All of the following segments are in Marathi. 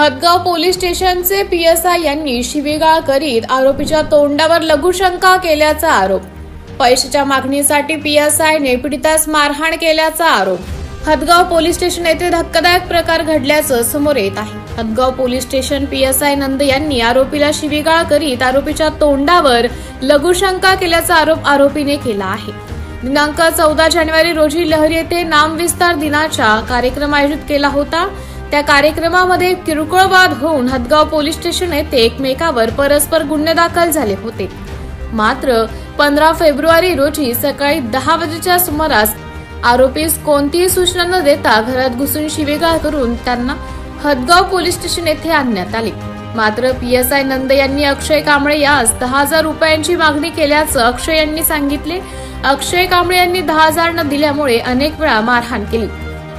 हदगाव पोलीस स्टेशनचे पीएसआय यांनी शिवीगाळ करीत आरोपीच्या तोंडावर लघुशंका केल्याचा आरोप. पैशाच्या मागणीसाठी पीएसआयने पीडितास मारहाण केल्याचा आरोप. हदगाव पोलीस स्टेशन येथे धक्कादायक प्रकार घडल्याचं समोर येत आहे. Hadgaon police station PSI Nand यांनी आरोपीला शिवीगाळ करीत आरोपीच्या तोंडावर लघुशंका केल्याचा आरोप आरोपीने केला आहे. दिनांक चौदा जानेवारी रोजी लहरी येथे नामविस्तार दिनाचा कार्यक्रम आयोजित केला होता. त्या कार्यक्रमामध्ये किरकोळ वाद होऊन हदगाव पोलीस स्टेशन येथे एकमेकावर परस्पर गुन्हे दाखल झाले होते. मात्र पंधरा फेब्रुवारी रोजी सकाळी दहा वाजेच्या सुमारास आरोपीस कोणतीही सूचना न देता घरात घुसून शिवेगाळ करून त्यांना हदगाव पोलीस स्टेशन येथे आणण्यात आले. मात्र पी एस आय नंद यांनी अक्षय कांबळे यास दहा हजार रुपयांची मागणी केल्याचं अक्षय यांनी सांगितले. अक्षय कांबळे यांनी दहा हजार न दिल्यामुळे अनेक वेळा मारहाण केली.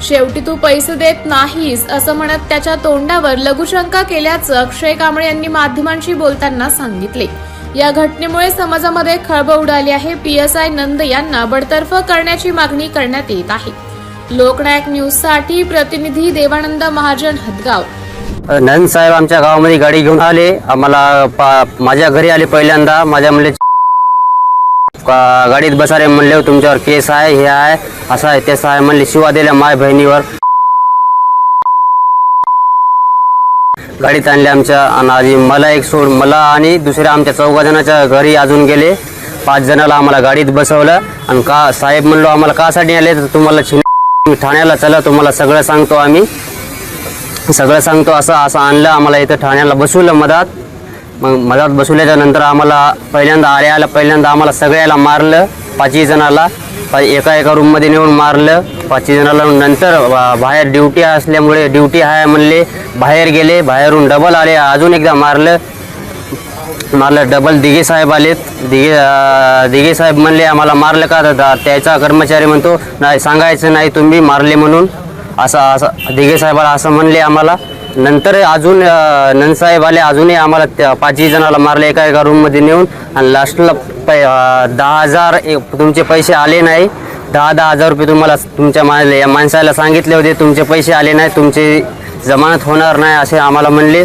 शेवटी तू पैसे देत नाहीस असं म्हणत त्याच्या तोंडावर लघुशंका केल्याचं अक्षय कांबळे यांनी माध्यमांशी बोलताना सांगितले. या घटनेमुळे समाजामध्ये खळबळ उडाली आहे. पीएसआय नंद यांना बडतर्फ करण्याची मागणी करण्यात येत आहे. लोकनायक न्यूजसाठी प्रतिनिधी देवानंद महाजन हदगाव. नंद साहेब आमच्या गावामध्ये गाडी घेऊन आले. आम्हाला पा- माझ्या घरी आले पहिल्यांदा. माझ्या मुलीची का- गाडीत बसारे म्हणले हो, तुमच्यावर केस आहे हे आहे असं आहे तसं आहे. म्हणले शिवा दिल्या माय बहिणीवर. गाडीत आणले आमच्या आणि मला एक सोड मला आणि दुसऱ्या आमच्या चौघा जणाच्या घरी अजून गेले. पाच जणाला आम्हाला गाडीत बसवलं. आणि का साहेब म्हणलो आम्हाला कासाठी आले तर तुम्हाला छिन ठाण्याला चला तुम्हाला सगळं सांगतो आम्ही. सगळं सांगतो असं असं आणलं. आम्हाला इथं ठाण्याला बसवलं मधात. मग मधात बसवल्याच्या नंतर आम्हाला पहिल्यांदा आल्या पहिल्यांदा आम्हाला सगळ्याला मारलं पाचही जणाला. पा- एका एका रूममध्ये नेऊन मारलं पाचही जणाला. नंतर बाहेर ड्युटी असल्यामुळे ड्युटी आहे म्हणले बाहेर गेले बाहेरून डबल आले अजून एकदा मारलं. मारलं डबल दिघे साहेब आलेत. दिघे दिघे साहेब म्हणले आम्हाला मारलं का? तर त्याचा कर्मचारी म्हणतो नाही सांगायचं नाही तुम्ही मारले म्हणून. असं असं दिघे साहेबाला असं म्हणले आम्हाला. नंतर अजून नंदसाहेब आले अजूनही आम्हाला त्या पाचही जणाला मारले एका एका रूममध्ये नेऊन. आणि लास्टला पै दहा हजार तुमचे पैसे आले नाही. दहा दहा हजार रुपये तुम्हाला तुमच्या मा या माणसाला सांगितले होते तुमचे पैसे आले नाही तुमची जमानत होणार नाही असे आम्हाला म्हणले.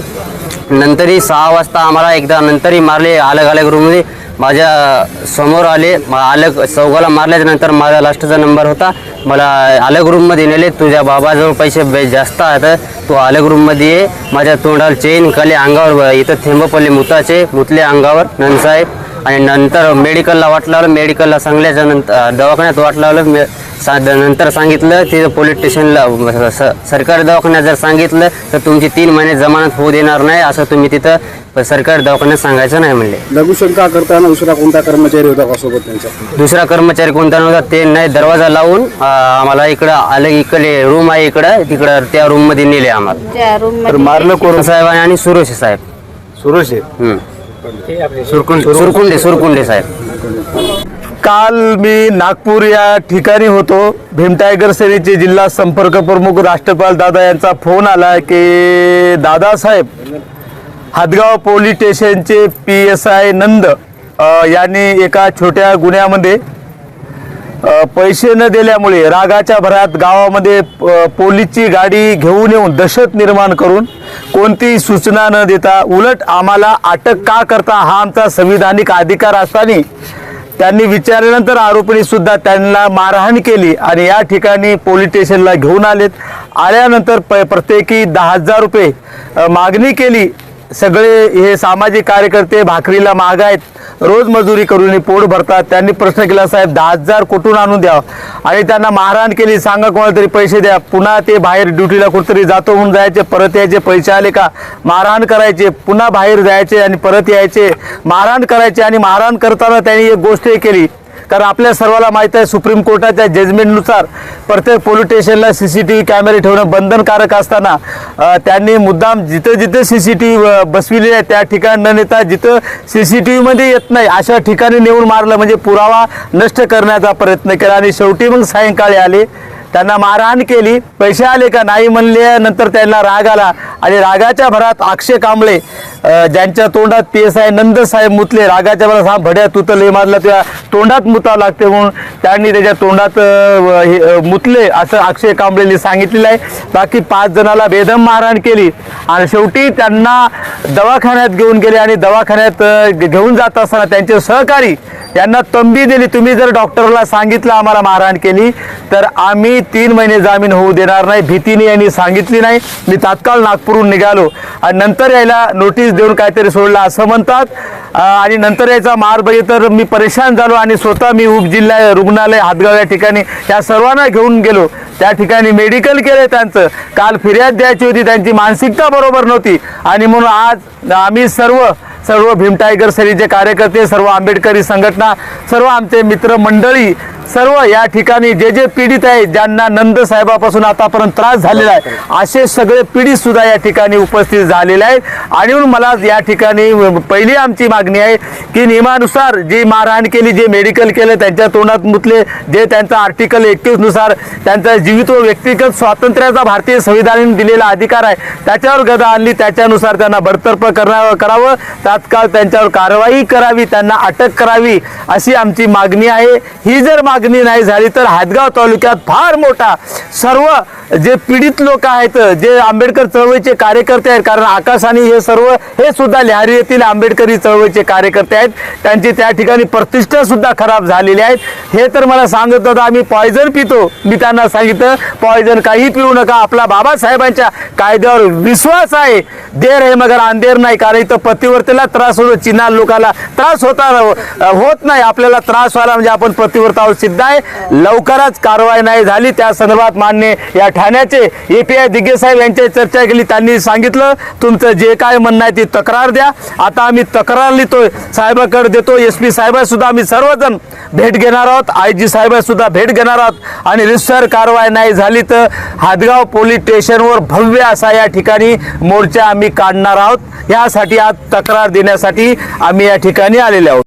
नंतरही सहा वाजता आम्हाला एकदा नंतरही मारले अलग अलग रूममध्ये माझ्यासमोर आले म- अलग चौघाला मारल्याच्यानंतर माझा लास्टचा नंबर होता. मला अलग रूममध्ये नेले तुझ्या बाबाजवळ पैसे बे- जास्त आहेत तू अलग रूममध्ये ये. माझ्या तोंडाला चेन कले अंगावर इथं थेंब पडले मुताचे मुतले अंगावर नंदसाहेब आणि नंतर मेडिकलला वाट लावलं मेडिकलला सांगल्याच्या नंतर दवाखान्यात वाट लावलं मे सा नंतर सांगितलं तिथं पोलीस स्टेशनला स सरकारी दवाखान्यात जर सांगितलं तर तुमची तीन महिने जमानत होऊ देणार नाही असं तुम्ही तिथं सरकारी दवाखान्यात सांगायचं नाही म्हणले. लघुशंका करताना दुसरा कोणता कर्मचारी होता का सोबत त्यांच्या दुसरा कर्मचारी कोणता नव्हता ते नाही दरवाजा लावून आम्हाला इकडं अलग इकडे रूम आहे इकडं तिकडं त्या रूममध्ये नेले आम्हाला. मारलं कोण? साहेब आणि सुरेश साहेब. सुरेश. सुरकुंडे सुरकुंडे साहेब. काल मी नागपूर या ठिकाणी होतो. भीम टायगर सेनेचे जिल्हा संपर्क प्रमुख राष्ट्रपाल दादा यांचा फोन आला की दादासाहेब हदगाव पोलीस स्टेशनचे पी एस आय नंद यांनी एका छोट्या गुन्ह्यामध्ये पैसे न दिल्यामुळे रागाच्या भरात गावामध्ये पोलीसची गाडी घेऊन येऊन दहशत निर्माण करून कोणतीही सूचना न देता उलट आम्हाला अटक का करता हा आमचा संविधानिक अधिकार असताना त्यांनी विचारल्यानंतर आरोपीने सुद्धा त्यांना मारहाण केली आणि या ठिकाणी पोलीस स्टेशनला घेऊन आलेत. आल्यानंतर प प्रत्येकी दहा हजार रुपये मागणी केली. सगळे हे सामाजिक कार्यकर्ते भाकरीला माग आहेत. रोज मजुरी करून पोट भरतात. त्यांनी प्रश्न केला साहेब दहा हजार कुठून आणून द्या? आणि त्यांना मारहाण केली. सांगा कोणाला तरी पैसे द्या. पुन्हा ते बाहेर ड्युटीला कुठेतरी जातो म्हणून जायचे. परत यायचे. पैसे आले का? मारहाण करायचे. पुन्हा बाहेर जायचे आणि परत यायचे. मारहाण करायचे आणि मारहाण करताना त्यांनी एक गोष्ट केली. कारण आपल्या सर्वाला माहीत आहे सुप्रीम कोर्टाच्या जजमेंटनुसार प्रत्येक पोलीस स्टेशनला सी सी टी व्ही कॅमेरे ठेवणं बंधनकारक असताना त्यांनी मुद्दाम जिथं जिथं सी सी टी व्ही बसविले आहे त्या ठिकाणी न नेता जिथं सी सी टी व्हीमध्ये येत नाही अशा ठिकाणी नेऊन मारलं म्हणजे पुरावा नष्ट करण्याचा प्रयत्न केला. आणि शेवटी मग सायंकाळी आले त्यांना मारहाण केली. पैसे आले का? नाही म्हणले. नंतर त्यांना राग आला. आणि रागाच्या भरात अक्षय कांबळे ज्यांच्या तोंडात पी एस आय नंदसाहेब मुतले रागाच्या मला हा भड्या तुतले तर त्या मारला तोंडात मुतावं लागते म्हणून त्यांनी त्याच्या तोंडात हे, मुतले असं अक्षय कांबळेने सांगितलेलं आहे. बाकी पाच जणाला बेदम मारहाण केली आणि शेवटी त्यांना दवाखान्यात घेऊन गेले आणि दवाखान्यात घेऊन जात असताना त्यांचे सहकारी यांना तंबी दिली. तुम्ही जर डॉक्टरला सांगितलं आम्हाला मारहाण केली तर आम्ही तीन महिने जामीन होऊ देणार नाही. भीतीने यांनी सांगितली नाही. मी तात्काळ नागपूरहून निघालो. आणि नंतर यायला नोटीस देऊन काहीतरी सोडलं असं म्हणतात. आणि नंतर याचा मार बघितलं तर मी परेशान झालो आणि स्वतः मी उपजिल्हा रुग्णालय हातगाव या ठिकाणी या सर्वांना घेऊन गेलो. त्या ठिकाणी मेडिकल केलं त्यांचं. काल फिर्याद द्यायची होती. त्यांची मानसिकता बरोबर नव्हती. आणि म्हणून आज आम्ही सर्व सर्व भीम टायगर सेनेचे कार्यकर्ते सर्व आंबेडकरी संघटना सर्व आमचे मित्र मंडळी सर्व या ठिकाणी जे जे पीडित आहेत ज्यांना नंद साहेबापासून आतापर्यंत त्रास झालेला आहे असे सगळे पीडित सुद्धा या ठिकाणी उपस्थित झालेले आहेत. आणि म्हणून मला या ठिकाणी पहिली आमची मागणी आहे की नियमानुसार जी मारहाण केली जे मेडिकल केलं त्यांच्या तोंडात मुतले जे त्यांचा आर्टिकल एकतीसनुसार त्यांचा जीवित व व्यक्तिगत स्वातंत्र्याचा भारतीय संविधानाने दिलेला अधिकार आहे त्याच्यावर गदा आणली त्याच्यानुसार त्यांना बडतर्फ करावं करावं. तात्काळ त्यांच्यावर कारवाई करावी त्यांना अटक करावी अशी आमची मागणी आहे. ही जर मागणी नाही झाली तर हातगाव तालुक्यात फार मोठा सर्व जे पीडित लोक आहेत जे आंबेडकर चळवळीचे कार्यकर्ते आहेत कारण आकाश आणि हे सर्व हे सुद्धा लिहारी येथील आंबेडकरी चळवळीचे कार्यकर्ते आहेत. त्यांची त्या ठिकाणी प्रतिष्ठा सुद्धा खराब झालेली आहेत हे तर मला सांगत होतं आम्ही पॉयझन पितो. मी त्यांना सांगितलं पॉयझन काही पिऊ नका. आपला बाबासाहेबांच्या कायद्यावर विश्वास आहे. देर आहे मगर अंधेर नाही कारण इथं पतिवर्तेला त्रास होतो. चिन्हा लोकाला त्रास होता होत नाही. आपल्याला त्रास व्हायला म्हणजे आपण पतिवर्तावर सिद्ध आहे लवकरच कारवाई नाही झाली. त्या संदर्भात मान्य या ठाण्याचे ए पी आय दिग्गे साहेब यांची चर्चा केली. त्यांनी सांगितलं तुमचं जे काय म्हणणं आहे ती तक्रार द्या. आता आम्ही तक्रार लिहितोय. साहेबाकडे देतो एस पी साहेबांसुद्धा आम्ही सर्वजण भेट घेणार आहोत. आय जी साहेबांसुद्धा भेट घेणार आहोत. आणि रिसर कारवाई नाही झाली तर हादगाव पोलीस स्टेशनवर भव्य असा या ठिकाणी मोर्चा आम्ही काढणार आहोत. यासाठी आज तक्रार देण्यासाठी आम्ही या ठिकाणी आलेले आहोत.